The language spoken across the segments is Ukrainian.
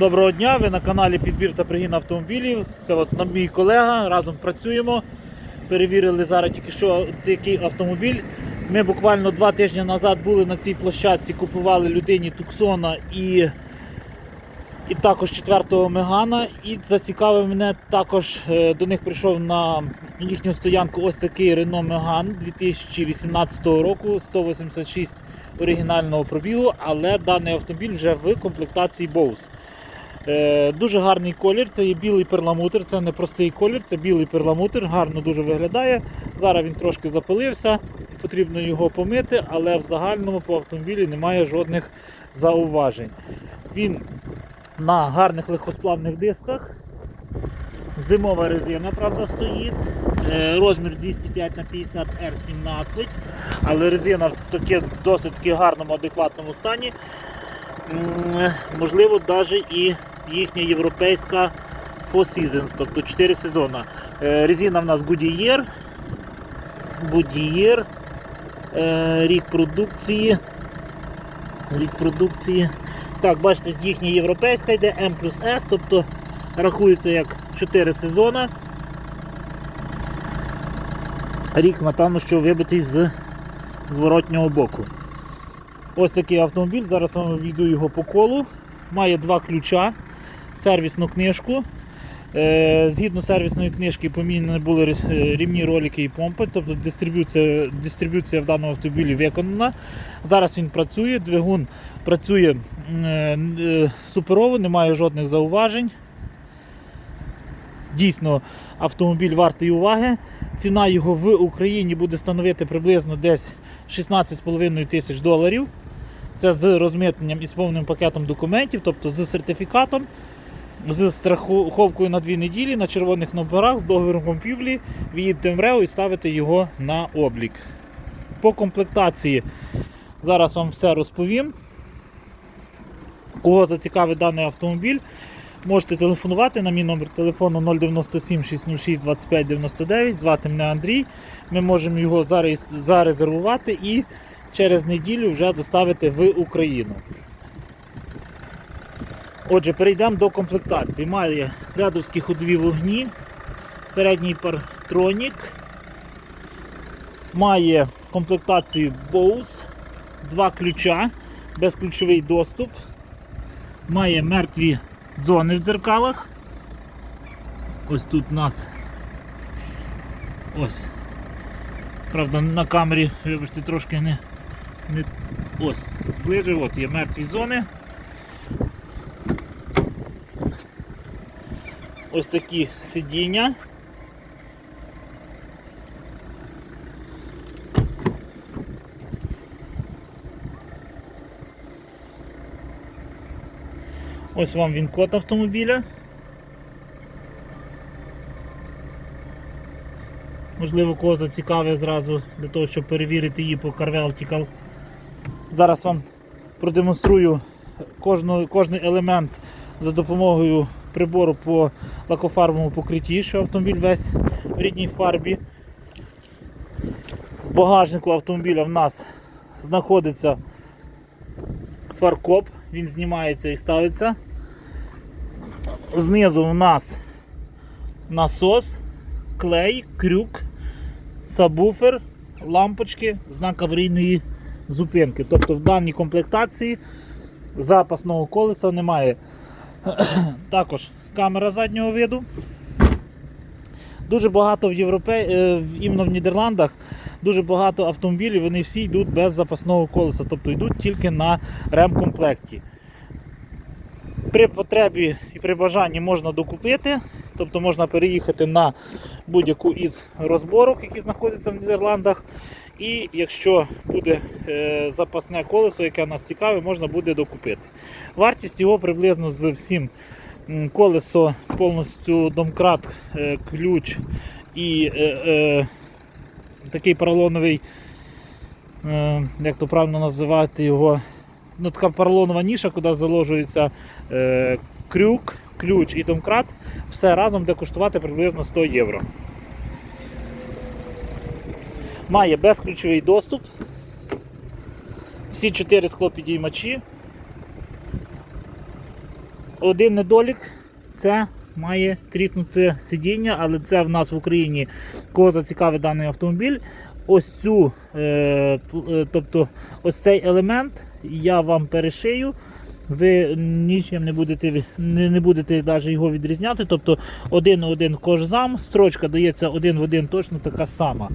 Доброго дня, ви на каналі Підбір та пригін автомобілів. Це от мій колега, разом працюємо. Перевірили зараз тільки що такий автомобіль. Ми буквально два тижні назад були на цій площадці, купували людині Туксона і, і також четвертого Мегана. І зацікавив мене також е, до них прийшов на їхню стоянку ось такий Renault Megane 2018 року, 186 оригінального пробігу, але даний автомобіль вже в комплектації Bose. Е, дуже гарний колір, це є білий перламутр, це не простий колір, це білий перламутр, гарно дуже виглядає. Зараз він трошки запилився, потрібно його помити, але в загальному по автомобілі немає жодних зауважень. Він на гарних легкосплавних дисках. Зимова резина, правда, стоїть. Е, Розмір 205 на 50 R17, але резина в таке, досить гарному, адекватному стані. Можливо, навіть і їхня європейська Four Seasons, тобто 4 сезона. Е, Резина в нас Goodyear. Goodyear. Е, Рік продукції. Рік продукції. Так, бачите, їхня європейська йде M плюс S, тобто рахується як 4 сезона. Рік, напевно, що вибитий з зворотнього боку. Ось такий автомобіль, зараз вам обійду його по колу. Має два ключа, сервісну книжку. Е, Згідно сервісної книжки помінені були е, рівні ролики і помпи, тобто дистриб'юція, дистриб'юція в даному автомобілі виконана. Зараз він працює, двигун працює е, суперово, немає жодних зауважень. Дійсно, автомобіль вартий уваги. Ціна його в Україні буде становити приблизно десь 16,5 тисяч доларів. Це з розмитненням і з повним пакетом документів, тобто з сертифікатом, з страховкою на 2 неділі на червоних номерах, з договором купівлі. Ви їдете в МРЕО і ставите його на облік. По комплектації зараз вам все розповім. Кого зацікавить даний автомобіль, можете телефонувати на мій номер телефону 097 606 25 99. Звати мене Андрій. Ми можемо його зарезервувати і через неділю вже доставити в Україну. Отже, перейдемо до комплектації. Має рядовські ходові вогні, передній партронік, має комплектацію Bose, два ключа, безключовий доступ, має мертві зони в дзеркалах. Ось тут у нас ось. Правда, на камері, вибачте, трошки не, не ось, зближив, от є мертві зони. Ось такі сидіння. Ось вам він код автомобіля. Можливо, кого зацікавить зразу для того, щоб перевірити її по CarVeltical. Зараз вам продемонструю кожну, кожний елемент за допомогою прибору по лакофарбовому покритті, що автомобіль весь в рідній фарбі. В багажнику автомобіля в нас знаходиться фаркоп, він знімається і ставиться. Знизу у нас насос, клей, крюк, сабвуфер, лампочки, знак аварійної зупинки. Тобто в даній комплектації запасного колеса немає. Також камера заднього виду. Дуже багато в Європе... е, іменно в Нідерландах дуже багато автомобілів, вони всі йдуть без запасного колеса, тобто йдуть тільки на ремкомплекті. При потребі і при бажанні можна докупити, тобто можна переїхати на будь-яку із розборок, які знаходяться в Нідерландах. І якщо буде е, запасне колесо, яке нас цікавить, можна буде докупити. Вартість його приблизно з всім колесо, повністю домкрат, е, ключ і е, е, такий поролоновий, е, як то правильно називати його, ну, така поролонова ніша, куди заложується е, крюк, ключ і домкрат, все разом буде коштувати приблизно 100 євро. Має безключовий доступ. Всі чотири склопідіймачі. Один недолік це має тріснути сидіння, але це в нас в Україні кого зацікавить даний автомобіль. Ось цю, е, е, тобто ось цей елемент я вам перешию. Ви нічим не будете не, не будете навіть його відрізняти. Тобто один один кожзам, строчка дається один в один точно така сама.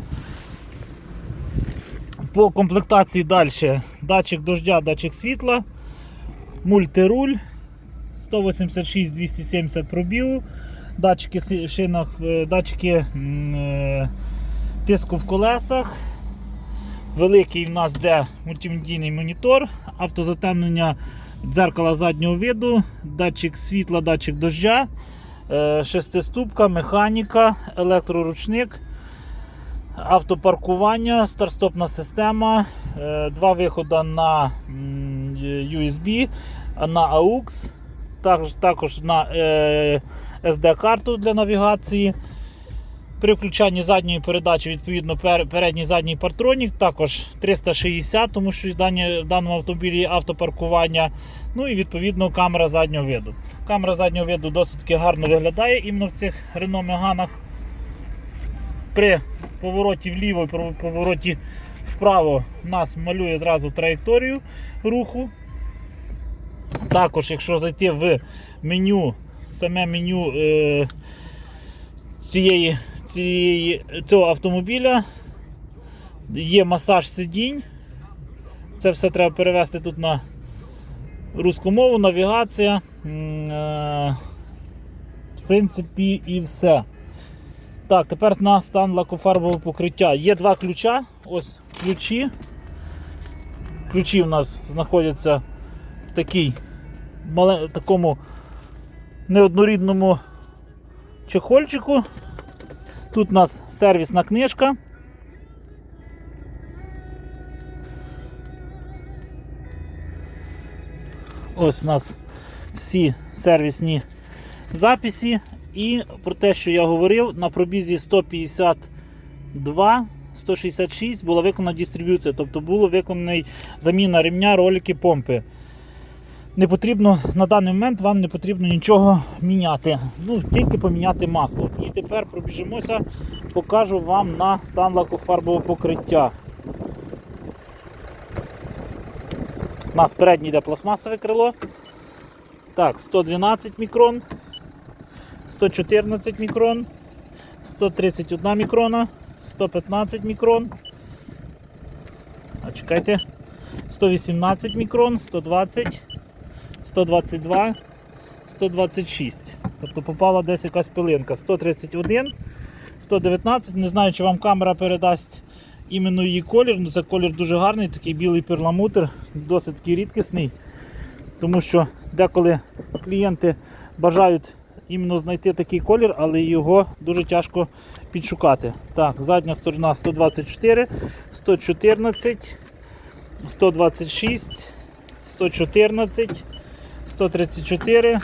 По комплектації далі датчик дождя, датчик світла, мультируль, 186-270 пробігу, датчики шинах, датчики е, тиску в колесах. Великий в нас де мультимедійний монітор, автозатемнення дзеркала заднього виду, датчик світла, датчик дождя, е, шестиступка, механіка, електроручник, автопаркування, старт-стопна система, е, два виходи на USB, на AUX, також, також на е, SD-карту для навігації. При включанні задньої передачі, відповідно, передній задній партронік, також 360, тому що в даному автомобілі є автопаркування. Ну і відповідно камера заднього виду. Камера заднього виду досить гарно виглядає іменно в цих Renault Megane. При повороті вліво і повороті вправо нас малює зразу траєкторію руху. Також, якщо зайти в меню, саме меню е, цієї, цієї, цього автомобіля, є масаж сидінь. Це все треба перевести тут на русську мову, навігація. Е, В принципі, і все. Так, тепер на стан лакофарбового покриття. Є два ключа. Ось ключі. Ключі в нас знаходяться в такій, мале- такому неоднорідному чехольчику. Тут у нас сервісна книжка. Ось у нас всі сервісні записи. І про те, що я говорив, на пробізі 152 166 була виконана дистриб'юція, тобто була виконана заміна ремня, ролики, помпи. Не потрібно на даний момент вам не потрібно нічого міняти. Ну, тільки поміняти масло. І тепер пробіжимося, покажу вам на стан лакофарбового покриття. У нас переднє йде пластмасове крило. Так, 112 мікрон, 114 мікрон, 131 мікрона, 115 мікрон. А чекайте. 118 мікрон, 120, 122, 126. Тобто попала десь якась пилинка. 131, 119. Не знаю, чи вам камера передасть іменно її колір. Ну, це колір дуже гарний, такий білий перламутр, досить рідкісний. Тому що деколи клієнти бажають іменно знайти такий колір, але його дуже тяжко підшукати. Так, задня сторона 124, 114, 126, 114, 134,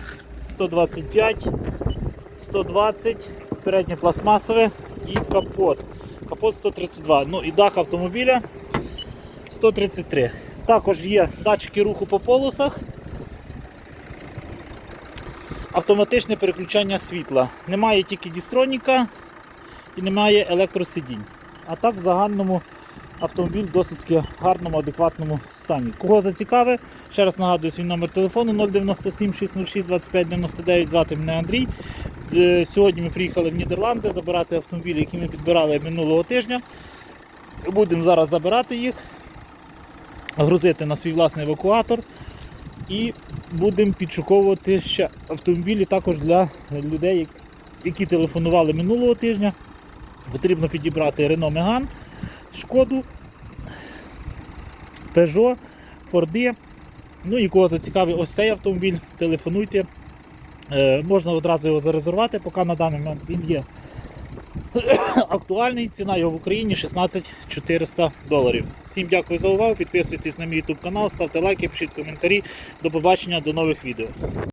125, 120, переднє пластмасове і капот. Капот 132. Ну і дах автомобіля 133. Також є датчики руху по полосах. Автоматичне переключання світла. Немає тільки дістроніка і немає електросидінь. А так в загальному автомобіль в досить гарному, адекватному стані. Кого зацікавить, ще раз нагадую свій номер телефону 097 606 25 99. Звати мене Андрій. Е, Сьогодні ми приїхали в Нідерланди забирати автомобілі, які ми підбирали минулого тижня. Будемо зараз забирати їх, грузити на свій власний евакуатор і будемо підшуковувати ще автомобілі також для людей, які телефонували минулого тижня. Потрібно підібрати Renault Megane, Шкоду, Peugeot, Форди. Ну і кого зацікавить ось цей автомобіль, телефонуйте. Е, можна одразу його зарезервувати, поки на даний момент він є актуальний. Ціна його в Україні 16 400 доларів. Всім дякую за увагу. Підписуйтесь на мій YouTube канал, ставте лайки, пишіть коментарі. До побачення, до нових відео.